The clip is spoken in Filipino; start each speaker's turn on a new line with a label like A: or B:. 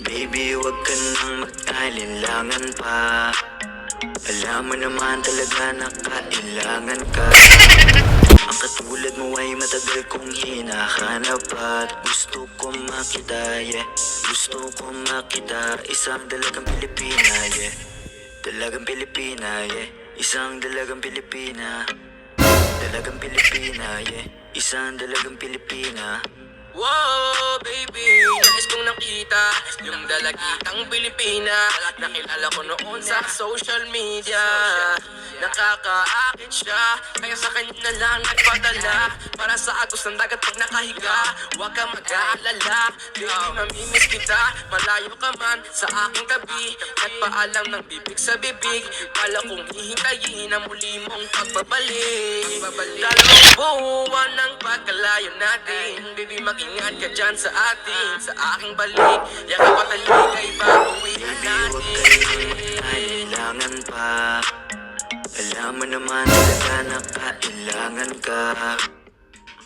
A: Baby, wag ka pa. Alam mo naman talaga na kailangan ka. Ang katulad mo ay matagal kong hinahanap At gusto ko makita, yeah. Gusto Isang dalagang Pilipina, yeah. Dalagang Pilipina, yeah. Isang dalagang Pilipina. Dalagang Pilipina, yeah. Isang dalagang Pilipina.
B: Wow, baby, nakita Yung dalagitang Pilipina Nakilala ko noon sa social media. Nakakaakit siya Kaya sa kanya na lang nagpadala. Para sa agos ng dagat pag nakahiga Huwag ka mag-aalala. Baby, mamimiss kita Malayo ka man sa aking tabi. Nagpaalam ng bibig sa bibig Kala kong hihintayin ang muli mong pagbabalik. Dalawang buwan ng pagkalayo natin. Baby, mag-ingat ka dyan sa atin Sa aking balik. Yakap at aligay babawiin
A: Baby, huwag kailangan pa. Alam mo naman talaga na kailangan ka